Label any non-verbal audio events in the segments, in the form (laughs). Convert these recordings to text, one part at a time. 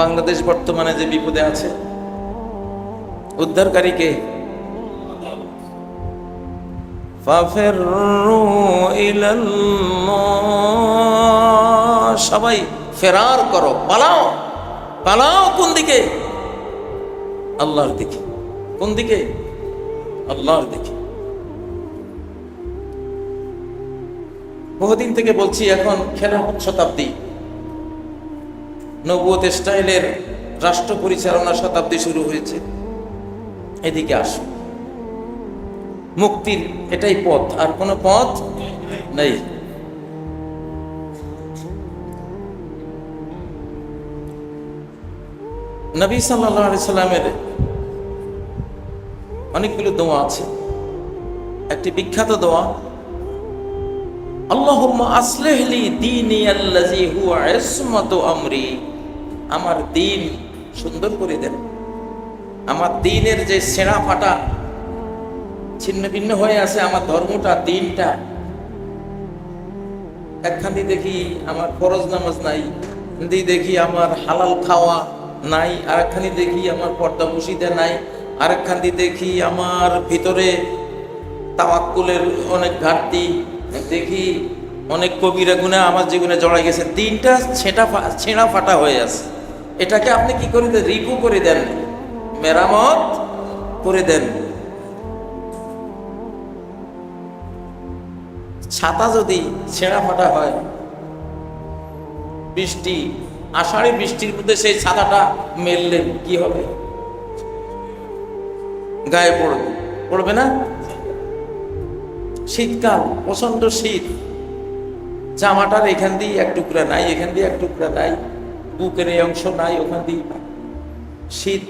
বাংলাদেশ বর্তমানে যে বিপদে আছে, উদ্ধারকারীকে সবাই ফেরার করো, পালাও পালাও কোন দিকে? আল্লাহর দিকে। কোন দিকে? আল্লাহর দিকে। বহুদিন থেকে বলছি, এখন খেলা শতাব্দী। নব্বত স্টাইলের রাষ্ট্র পরিচালনা শতাব্দী শুরু হয়েছে। এদিকে আসো। মুক্তির এটাই পথ, আর কোনো পথ নেই। নবী সাল্লাহ সাল্লামের অনেকগুলো দোয়া আছে। একটি বিখ্যাত দোয়া, আল্লাহুম্মা আসলিহলি দীনি আমরি। আমার দিন সুন্দর করে দেন। আমার দিনের যে ছেঁড়া ফাটা ছিন্ন ভিন্ন হয়ে আছে, আমার ধর্মটা, দিনটা। একখানি দেখি আমার ফরজ নামাজ নাই দেখি আমার হালাল খাওয়া নাই আর একখানি দেখি আমার পর্দা বসিতে নাই আর একখানি দেখি আমার ভিতরে তাওয়াক্কুলের অনেক ঘাটতি, দেখি অনেক কবিরা গুণে আমার জীবনে জড়াই গেছে। দিনটা ছেঁটা ছেঁড়া ফাটা হয়ে আছে। এটাকে আপনি কি করে দেন? রিপু করে দেন। মেরামত করে দেন। ছাতা যদি ছেঁড়া ফাটা হয়, বৃষ্টি, আষাঢ়ি বৃষ্টির মধ্যে সেই ছাতাটা মেললেন, কি হবে? গায়ে পড়বে। পড়বে না? শীতকাল প্রচণ্ড শীত। জামাটার এখান দিয়ে এক টুকরা নাই, এখান দিয়ে এক টুকরা নাই। বুকের এই অংশ নাই, ওখান দিয়ে শীত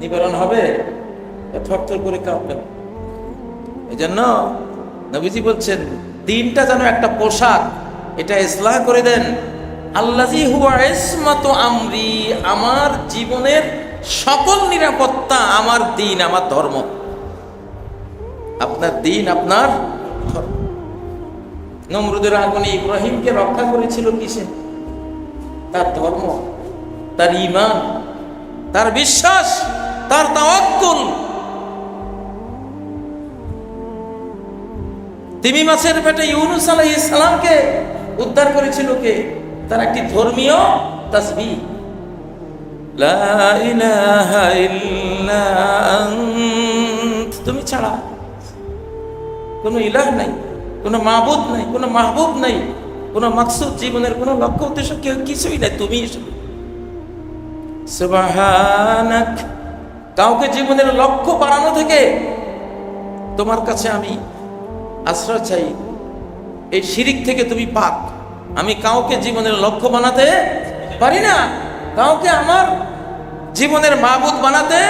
নিবারণ হবে থরথর করে কাঁপবেন। এই জন্য নবীজি বলছেন, দিনটা যেন একটা পোশাক, এটা ইসলাহ করে দেন। আল্লাজি হুয়া ইসমাতু আমরি, আমার জীবনের সকল নিরাপত্তা আমার দিন, আমার ধর্ম। আপনার দিন, আপনার নমরুদের আগুনে ইব্রাহিমকে রক্ষা করেছিল কিসে? তার ধর্ম, তার ইমান তার বিশ্বাস, তার তাওয়াক্কুল। তিমি মাছের পেটে ইউনুস আলাইহিস সালামকে উদ্ধার করেছিল কে? তার একটি ধর্মীয় তাসবি। তুমি ছাড়া কোনো ইলাহ নাই, কোনো মাহবুদ নাই, কোনো মাহবুব নাই। কোনো মাকসুদ জীবনের কোনো লক্ষ্য, উদ্দেশ্য কেউ কিছুই নাই, তুমি কাউকে জীবনের লক্ষ্য বাড়ানো থেকে তোমার কাছে আমি আশ্রয় চাই। এই শিরিক থেকে তুমি পাক। আমি কাউকে জীবনের লক্ষ্য বানাতে পারি না। কাউকে আমার জীবনের মাহবুদ বানাতে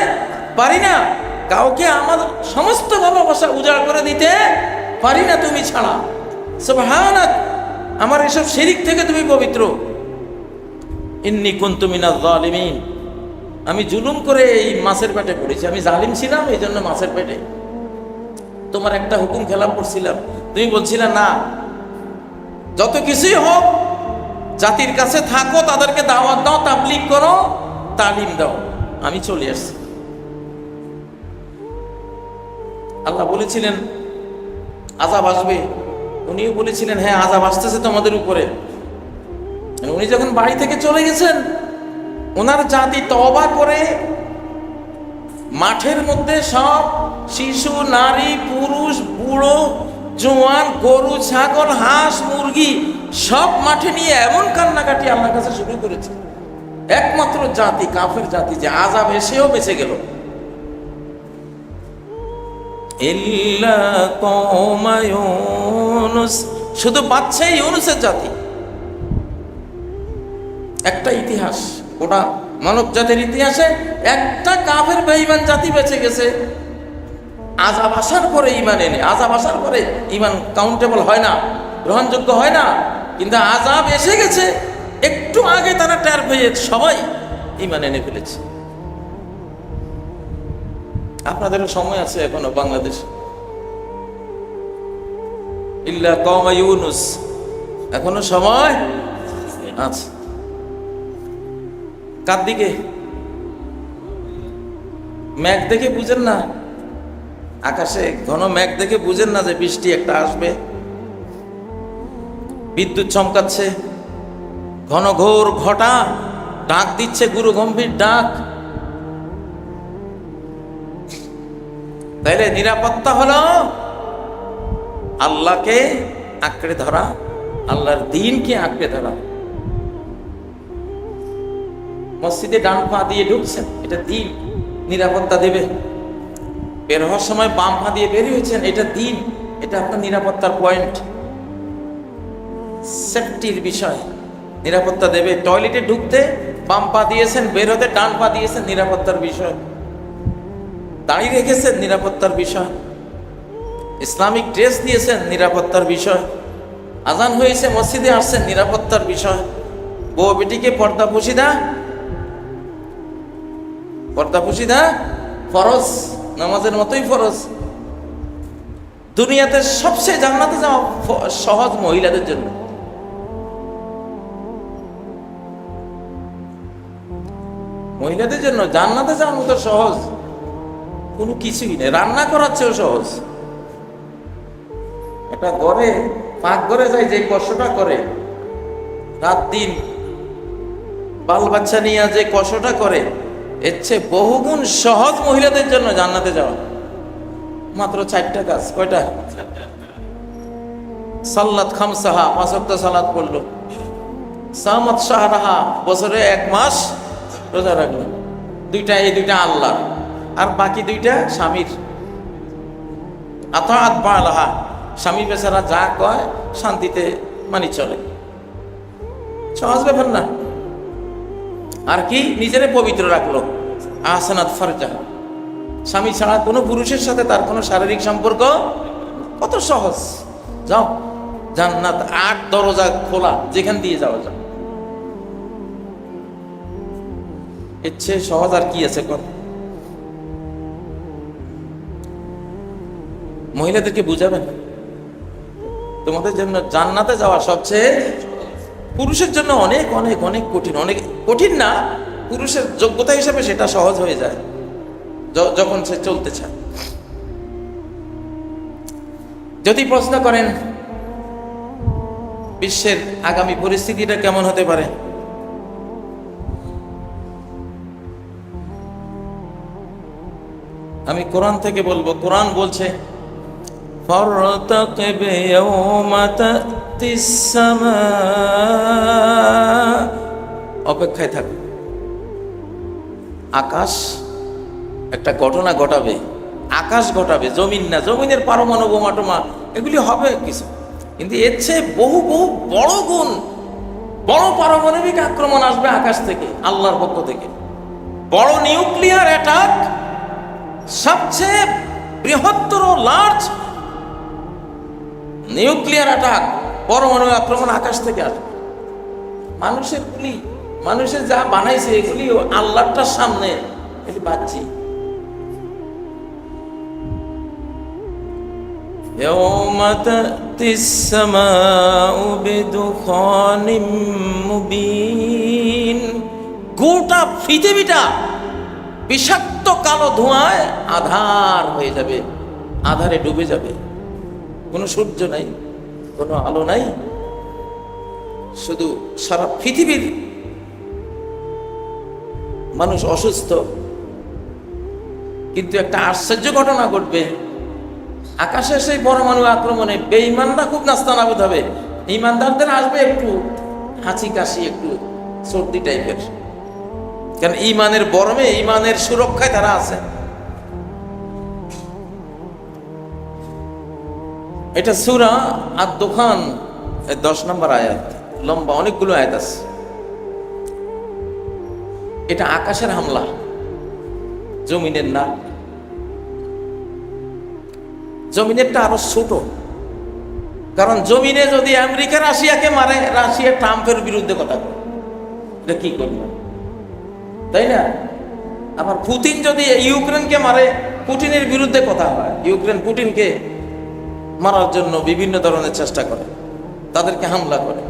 পারি না। কাউকে আমার সমস্ত ভালোবাসা উজাড় করে দিতে পারি না তুমি ছাড়া। সুবহানাক আমার এসব শিরিক থেকে তুমি পবিত্র। ইন্নি কুনতু মিনাজ জালিমিন। আমি জুলুম করে এই মাছের পেটে পড়েছি। আমি জালিম ছিলাম এই জন্য মাছের পেটে। তোমার একটা হুকুম খেলাম করছিলাম তুমি বলছিলে, না, যত কিছুই হোক, জাতির কাছে থাকো, তাদেরকে দাওয়াত দাও, তাবলিগ করো, তালিম দাও। আমি চলে আসছি। আল্লাহ বলেছিলেন আজাব আসবে উনিও বলেছিলেন হ্যাঁ আজাব আসতেছে তোমাদের উপরে। উনি যখন বাড়ি থেকে চলে গেছেন, ওনার জাতি তবা করে মাঠের মধ্যে সব শিশু, নারী, পুরুষ, বুড়ো, জোয়ান, গরু, ছাগল, হাঁস, মুরগি সব মাঠে নিয়ে এমন কান্নাকাটি আল্লাহর কাছে শুরু করেছে। একমাত্র জাতি, কাফের জাতি যে আজাব এসেও বেঁচে গেল। শুধু বাচ্চা ইউনুসের জাতি। একটা ইতিহাস। ওটা মানব জাতির ইতিহাসে একটা কাফের বেঈমান জাতি বেঁচে গেছে। আজাব আসার পরে ইমান এনে আজাব আসার পরে ইমান কাউন্টেবল হয় না, গ্রহণযোগ্য হয় না। কিন্তু আজাব এসে গেছে, একটু আগে তারা টের পেয়ে সবাই ইমান এনে ফেলেছে। আপনাদেরও সময় আছে এখনও বাংলাদেশ। ইল্লা কওমা ইউনুস। এখনও সময় আছে। কার দিকে? মেঘ দেখে বুঝেন না। আকাশে ঘন মেঘ দেখে বুঝেন না যে বৃষ্টি একটা আসবে। বিদ্যুৎ চমকাচ্ছে। ঘন ঘোর ঘটা। ডাক দিচ্ছে গুরু গম্ভীর ডাক। তাইলে নিরাপত্তা হলো আল্লাহকে আঁকড়ে ধরা, আল্লাহর দিনকে আঁকড়ে ধরা। মসজিদে ডান পা দিয়ে ঢুকছেন, এটা দিন, নিরাপত্তা দেবে। বের হওয়ার সময় বাম পা দিয়ে বের হয়েছেন, এটা দিন, এটা আপনার নিরাপত্তার পয়েন্ট। সেফটির বিষয়, নিরাপত্তা দেবে। টয়লেটে ঢুকতে বাম পা দিয়েছেন, বের হতে ডান পা দিয়েছেন, নিরাপত্তার বিষয়। দাঁড়িয়ে রেখেছেন নিরাপত্তার বিষয়। ইসলামিক ড্রেস দিয়েছেন নিরাপত্তার বিষয়। আজান হয়েছে, মসজিদে আসছেন নিরাপত্তার বিষয়। বউ বেটিকে পর্দা পুষিদা পর্দা পুষিদা ফরজ, নামাজের মতোই ফরজ। দুনিয়াতে সবচেয়ে জান্নাতে যাওয়া সহজ মহিলাদের জন্য। মহিলাদের জন্য জান্নাতে যাওয়ার মতো সহজ। কোনো কিছুই নেই। রান্না করার চেয়েও সহজ। একটা ঘরে, পাক ঘরে যায় যে কষ্টটা করে, রাত দিন বাল বাচ্চা নিয়ে যে কষ্টটা করে, এর চেয়ে বহুগুণ সহজ মহিলাদের জন্য জান্নাতে যাওয়া। মাত্র চারটা কাজ, কয়টা? সাল্লাত খামসাহা, পাঁচ ওয়াক্ত সালাত পড়ল। সামাত শাহরাহা, বছরে এক মাস রোজা রাখল। দুইটা, এই দুইটা আল্লাহ। আর বাকি দুইটা স্বামীর। আতাত বালাহা স্বামী বেচারা যা কয় শান্তিতে মানি চলে। সহজ ব্যাপার না। আর কি নিজেরে পবিত্র রাখল। আহসানাত ফারজা। স্বামী ছাড়া কোনো পুরুষের সাথে তার কোনো শারীরিক সম্পর্ক কত সহজ। যাও, জান্নাত আট দরজা খোলা, যেখান দিয়ে যাওয়া যায় এর চেয়ে সহজ আর কি আছে কর। মহিলাদেরকে বুঝাবেন? তোমাদের জন্য জান্নাতে যাওয়া সবচেয়ে পুরুষের জন্য অনেক অনেক অনেক কঠিন অনেক কঠিন না, পুরুষের যোগ্যতা হিসেবে সেটা সহজ হয়ে যায় যখন সে চলতে চায়। যদি প্রশ্ন করেন, বিশ্বের আগামী পরিস্থিতিটা কেমন হতে পারে? আমি কোরআন থেকে বলব, কোরআন বলছে فارتقب يوم تأتي السماء অপেক্ষায় থাক আকাশ একটা ঘটনা ঘটাবে আকাশ ঘটাবে জমিন না জমিনের পারমাণু বোমা টোমা এগুলি হবে কিছু কিন্তু এর চেয়ে বহু বহু বড় গুণ বড় পারমাণবিক আক্রমণ আসবে আকাশ থেকে আল্লাহর পক্ষ থেকে বড় নিউক্লিয়ার অ্যাটাক সবচেয়ে বৃহত্তর লার্জ নিউক্লিয়ার অ্যাটাক পরমাণু আক্রমণ আকাশ থেকে আসবে মানুষের গুলি মানুষের যা বানাইছে এগুলি আল্লাহটার সামনে এটি পাচ্ছি يوم تأتي السماء بدخان مبين গোটা পৃথিবীটা বিষাক্ত কালো ধোঁয়ায় আধার হয়ে যাবে আধারে ডুবে যাবে কোনো সূর্য নাই, কোনো আলো নাই, শুধু সারা পৃথিবীর মানুষ অসুস্থ। কিন্তু একটা আশ্চর্য ঘটনা ঘটবে। আকাশে সেই পরমাণু আক্রমণে বেঈমানরা খুব নাস্তানাবুদ হবে। ইমানদারদের আসবে একটু হাঁচি কাশি একটু, সর্দি টাইপের। কারণ ইমানের বরমে ইমানের সুরক্ষায় তারা আছে। এটা সুরা আর দোকান দশ নম্বর আয়াত। লম্বা অনেকগুলো আয়াত আছে। এটা আকাশের হামলা, জমিনের না জমিনেরটা আরও ছোট। কারণ জমিনে যদি আমেরিকা, রাশিয়াকে মারে, রাশিয়া ট্রাম্পের বিরুদ্ধে কথা বলে। এটা কি করবে? তাই না? আবার পুতিন যদি ইউক্রেনকে মারে পুটিনের বিরুদ্ধে কথা হয় ইউক্রেন পুটিনকে মারার জন্য বিভিন্ন ধরনের চেষ্টা করে, তাদেরকে হামলা করে।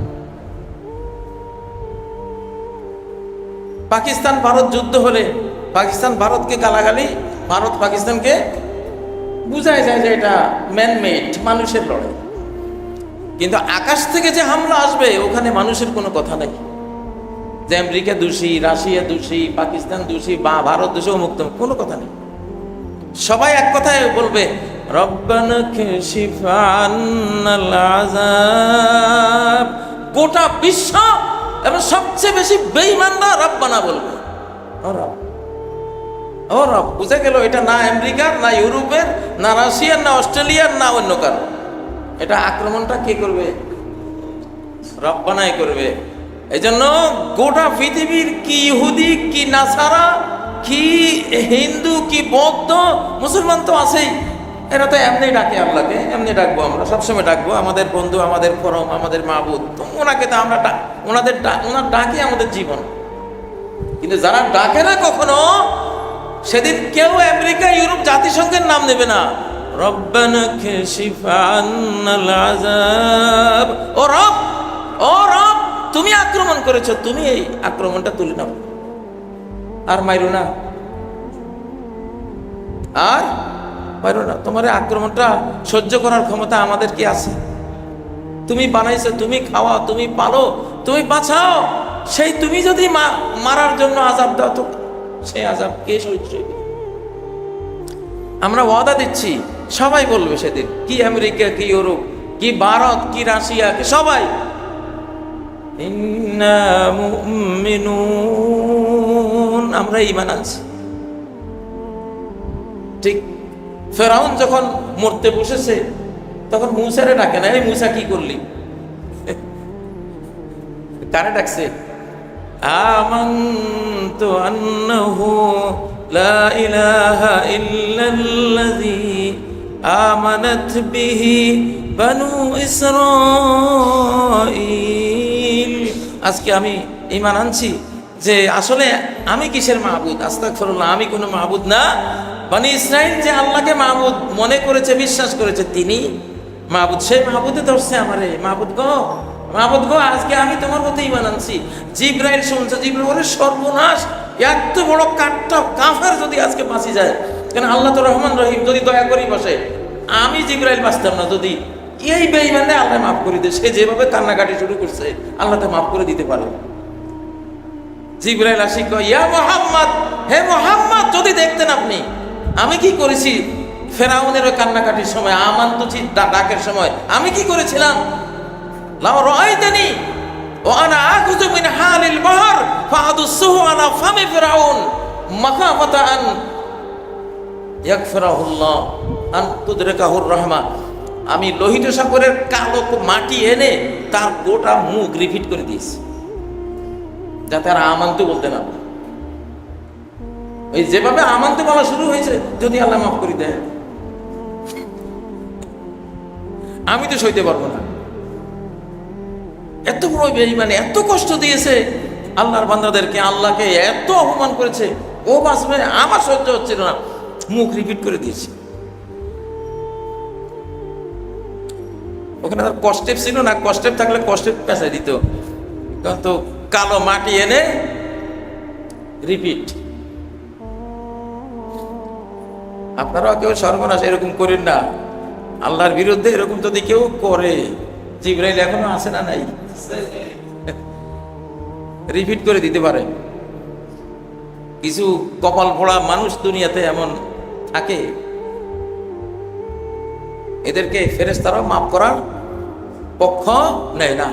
পাকিস্তান ভারত যুদ্ধ হলে পাকিস্তান ভারতকে গালাগালি, ভারত পাকিস্তানকে বুঝায় যায় যে এটা ম্যানমেড মানুষের লড়াই। কিন্তু আকাশ থেকে যে হামলা আসবে, ওখানে মানুষের কোনো কথা নেই। যে আমেরিকা দোষী, রাশিয়া দোষী, পাকিস্তান দোষী বা ভারত দোষী মুক্ত কোনো কথা নেই। সবাই এক কথায় বলবে গোটা বিশ্ব এবং সবচেয়ে বেশি বেঈমানরা রব্বানা বলবে। রব, ও রব, বুঝে গেল এটা না আমেরিকার, না ইউরোপের, না রাশিয়ার, না অস্ট্রেলিয়ার, না অন্য কারও। এটা আক্রমণটা কে করবে? রব্বানাই করবে। এই জন্য গোটা পৃথিবীর কি ইহুদি, কি নাসারা কি হিন্দু, কি বৌদ্ধ, মুসলমান তো আছেই। এরা তো এমনি ডাকে আল্লাহকে, এমনি ডাকবো আমরা, সবসময় ডাকবো। আমাদের বন্ধু, আমাদের ফরম আমাদের মাহবুদ তো ওনাকে তো আমরা ওনাদের ওনার ডাকে আমাদের জীবন। কিন্তু যারা ডাকে না কখনো, সেদিন কেউ আমেরিকা, ইউরোপ জাতিসংঘের নাম নেবে না। ও রব ও রব, তুমি আক্রমণ করেছ, তুমি এই আক্রমণটা তুলে নাও। আর মাইরো না। আর? মাইরো না। তোমার আক্রমণটা সহ্য করার ক্ষমতা আমাদের কি আছে? তুমি বানাইছো, তুমি খাওয়া তুমি পালো, তুমি বাঁচাও। সেই তুমি যদি মারার জন্য আজাব দাও, তো সেই আজাব কে সহ্য আমরা ওয়াদা দিচ্ছি, সবাই বলবে সেদিন, কি আমেরিকা, কি ইউরোপ, কি ভারত, কি রাশিয়া সবাই। ইন্না মুমিনুন। আমরা ইমান আনছি। ঠিক ফেরাউন যখন মরতে বসেছে, তখন মুসারে ডাকে না, এই মুসা কি করলি? কারে ডাকছে? আমান্তু আন্নাহু লা ইলাহা ইল্লাল্লাযী আমানাত বিহি বানু ইসরাঈল। আজকে আমি ঈমান আনছি। যে আসলে আমি কিসের মাহবুদ? আস্তাগফিরুল্লাহ, আমি কোনো মাহবুদ না। মানে ইসরাইল যে আল্লাহকে মাহবুদ মনে করেছে, বিশ্বাস করেছে, তিনি মাহবুদ। সেই মাহবুদে ধরছে আমারে, মাহবুদ গো মাহবুদ গো, আজকে আমি তোমার প্রতি ইমান জিব্রাইল শুনছে, জিব্রাইল সর্বনাশ, এত বড় কাঠটা কাফের যদি আজকে বাঁচি যায়। কেন আল্লাহ তো রহমান রহিম, যদি দয়া করি বসে। আমি জিব্রাইল বাঁচতাম না যদি। এই বেইমানে আল্লাহ মাফ করে দেয়। সে যেভাবে কান্নাকাটি শুরু করছে, আল্লাহ তো মাফ করে দিতে পারে। জিব্রাইল আসি কয়, ইয়া মোহাম্মদ, হে মোহাম্মদ, যদি দেখতেন আপনি, আমি কি করেছি? ফেরাউনের ওই কান্নাকাটির সময় আমান্ত ডাকের সময়, আমি কি করেছিলাম? লাও রাআইতানি ওয়া আনা আখুযু মিন হালিল বাহর ফাআদুসুহু আলা ফামি ফিরাউন মাখাফাতা আন ইয়াগফিরাহুল্লাহ, আন তুদরিকাহুর রাহমা। আমি লোহিত সাগরের কালো মাটি এনে তার গোটা মুখ রিপিট করে দিয়েছি। যাতে আর আমান্ত বলতে না। ওই যেভাবে আমান্ত বলা শুরু হয়েছে, যদি আল্লাহ মাফ করি দেয়। আমি তো সইতে পারব না। এত বড় বেঈমানে, এত কষ্ট দিয়েছে আল্লাহর বান্দাদেরকে, আল্লাহকে এত অপমান করেছে। ও বাঁচবে, আমার সহ্য হচ্ছিল না। মুখ রিপিট করে দিয়েছে। ওখানে তার কষ্টেপ ছিল না? কষ্টেপ থাকলে কষ্টেপ পেঁচাই দিত। তো কালো মাটি এনে রিপিট আপনারাও কেউ সর্বনাশ এরকম করেন না। আল্লাহর বিরুদ্ধে এরকম যদি কেউ করে, জিব্রাইল এখনও আছে না নাই? (laughs) রিপিট করে দিতে পারে। কিছু কপাল পোড়া মানুষ দুনিয়াতে এমন থাকে। এদেরকে ফেরেস্তারাও মাফ করার পক্ষ নেয় না।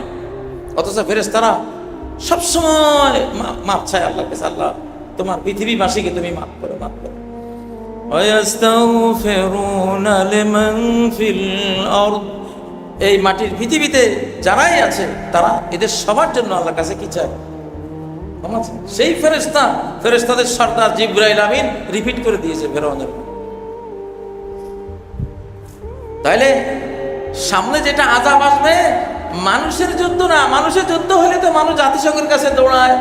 অথচ ফেরেস্তারা সবসময় মাপ চায় আল্লাহ কাছে আল্লাহ তোমার পৃথিবীবাসীকে তুমি মাপ করো মাপ করো। এই মাটির পৃথিবীতে যারাই আছে তারা এদের সবার জন্য আল্লাহ কাছে কি চায়? সেই ফেরেস্তা ফেরেস্তাদের সর্দার জিব্রাইল আমিন রিপিট করে দিয়েছে ফেরোনের তাহলে সামনে যেটা আজাব আসবে মানুষের যুদ্ধ না, মানুষের যুদ্ধ হলে তো মানুষ জাতিসংঘের কাছে দৌড়ায়,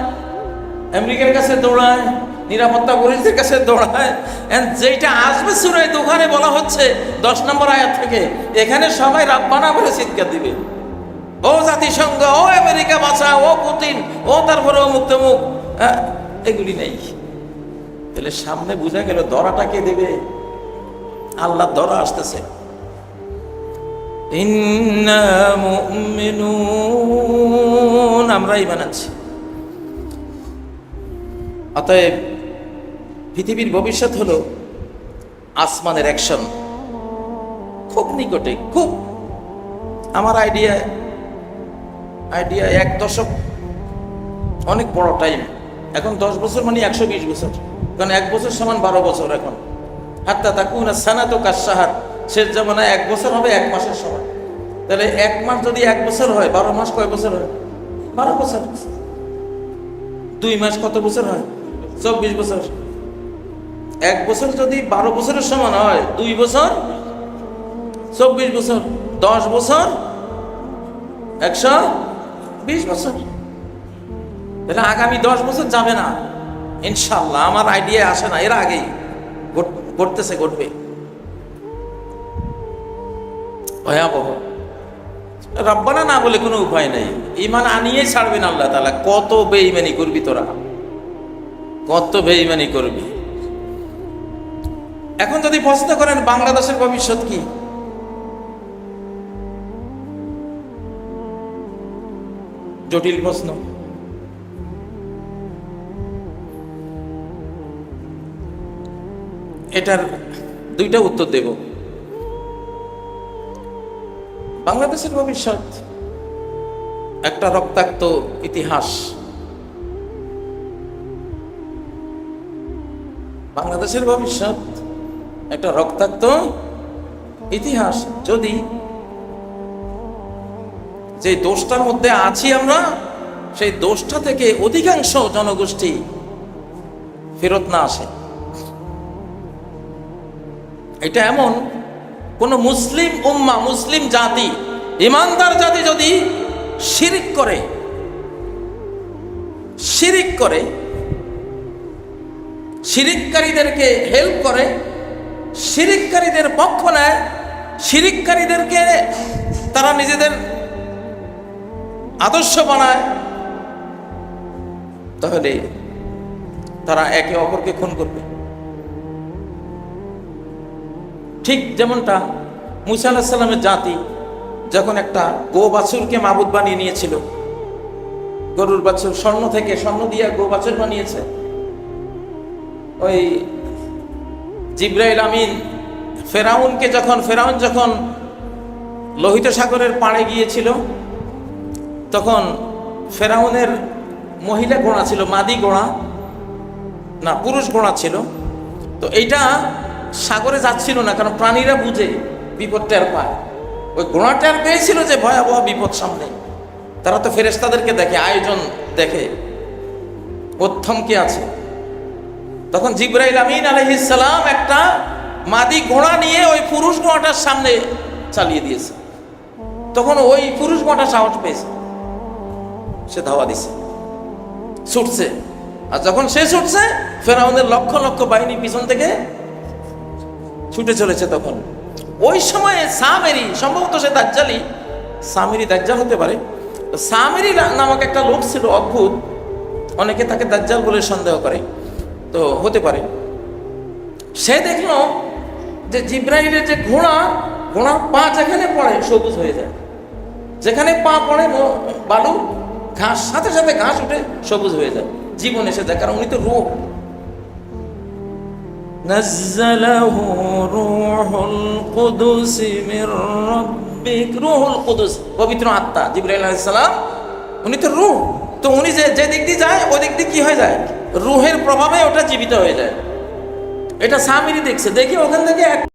আমেরিকার কাছে দৌড়ায়, নিরাপত্তা পরিষদের কাছে দৌড়ায়। যেটা আসবে সুরায় দোকানে বলা হচ্ছে দশ নম্বর আয়াত থেকে, এখানে সবাই রাব্বানা বলে চিৎকার দিবে। ও জাতিসংঘ, ও আমেরিকা বাঁচা ও পুতিন, ও তারপরে ও মুক্তমুখ এগুলি নেই। তাহলে সামনে বোঝা গেল দরাটা কে দেবে। আল্লাহ দরা আসতেছে। ইন্না মুমিনুন। আমরা ইমান আছি অতএব পৃথিবীর ভবিষ্যৎ হলো আসমানের অ্যাকশন খুব নিকটে, খুব। আমার আইডিয়া আইডিয়া এক দশক অনেক বড় টাইম এখন দশ বছর মানে একশো বিশ বছর। কারণ এক বছর সমান বারো বছর এখন। হাত্তা তাকুন সানাতো কাসাহার শেষ জামানায় এক বছর হবে, এক মাসের সময়। তাহলে এক মাস যদি এক বছর হয়, বারো মাস কয় বছর হয়? বারো বছর। দুই মাস কত বছর হয়? চব্বিশ বছর। এক বছর যদি বারো বছরের সমান হয়, দুই বছর, চব্বিশ বছর, দশ বছর, একশো বিশ বছর। তাহলে আগামী দশ বছর যাবে না। ইনশাল্লাহ আমার আইডিয়া আসে না, এর আগেই ঘট- ঘটতেছে, ঘটবে। ভয়াবহ। রব্বানা না বলে কোনো উপায় নেই। ইমান আনিয়ে ছাড়বেন আল্লাহ তালা কত বেইমানি করবি তোরা? কত বেইমানি করবি? এখন যদি প্রশ্ন করেন, বাংলাদেশের ভবিষ্যৎ কি? জটিল প্রশ্ন। এটার দুইটা উত্তর দেব। বাংলাদেশের ভবিষ্যৎ, একটা রক্তাক্ত ইতিহাস। বাংলাদেশের ভবিষ্যৎ, একটা রক্তাক্ত ইতিহাস। যদি যে দোষটার মধ্যে আছি আমরা, সেই দোষটা থেকে অধিকাংশ জনগোষ্ঠী ফেরত না আসে। এটা এমন কোন মুসলিম উম্মা, মুসলিম জাতি, ইমানদার জাতি যদি শিরিক করে শিরিক করে, শিরিককারীদেরকে হেল্প করে, শিরিককারীদের পক্ষ নেয়, শিরিককারীদেরকে তারা নিজেদের আদর্শ বানায়, তাহলে তারা একে অপরকে খুন করবে। ঠিক যেমনটা মুসা আল্লাহ সাল্লামের জাতি যখন একটা গো বাছুরকে মাবুদ বানিয়ে নিয়েছিল, গরুর বাছুর, স্বর্ণ থেকে স্বর্ণ দিয়ে গো বাছুর বানিয়েছে, ওই জিব্রাইল আমিন ফেরাউনকে যখন, ফেরাউন যখন লোহিত সাগরের পাড়ে গিয়েছিল, তখন ফেরাউনের মহিলা ঘোড়া ছিল, মাদি ঘোড়া না পুরুষ ঘোড়া ছিল, তো এইটা সাগরে যাচ্ছিল না, কারণ প্রাণীরা বুঝে বিপদ টের পায়। ওই ঘোড়া টের পেয়েছিল যে ভয়াবহ বিপদ সামনে। তারা তো ফেরেস্তাদেরকে দেখে, আয়োজন দেখে কি আছে? তখন জিব্রাইল আমিন আলহিসাল্লাম একটা মাদি ঘোড়া নিয়ে ওই পুরুষ ঘোড়াটার সামনে চালিয়ে দিয়েছে। তখন ওই পুরুষ ঘোড়াটা সাহস পেয়েছে। সে ধাওয়া দিছে। ছুটছে। আর যখন সে ছুটছে, ফেরাউনের লক্ষ লক্ষ বাহিনী পিছন থেকে ছুটে চলেছে তখন। ওই সময়ে সামেরি, সম্ভবত সে দাজ্জালি, সামেরি দাজ্জাল হতে পারে সামেরি নামক একটা লোক ছিল অদ্ভুত, অনেকে তাকে দাজ্জাল বলে সন্দেহ করে, তো হতে পারে। সে দেখল যে জিব্রাইলের যে ঘোড়া, ঘোড়ার পা যেখানে পড়ে সবুজ হয়ে যায়। যেখানে পা পড়ে বালু, ঘাস, সাথে সাথে ঘাস উঠে সবুজ হয়ে যায়। জীবন এসে যায়, কারণ উনি তো রোগ। نزله روح القدس من ربك روح القدس পবিত্র আত্মা জিবরাইল আলাইহিস সালাম উনি তো রূহ তো উনি যে যে দিক দিয়ে যায় ওই দিক দিয়ে কি হয়ে যায় রুহের প্রভাবে ওটা জীবিত হয়ে যায় এটা সামিরি দেখছে দেখি ওখান থেকে এক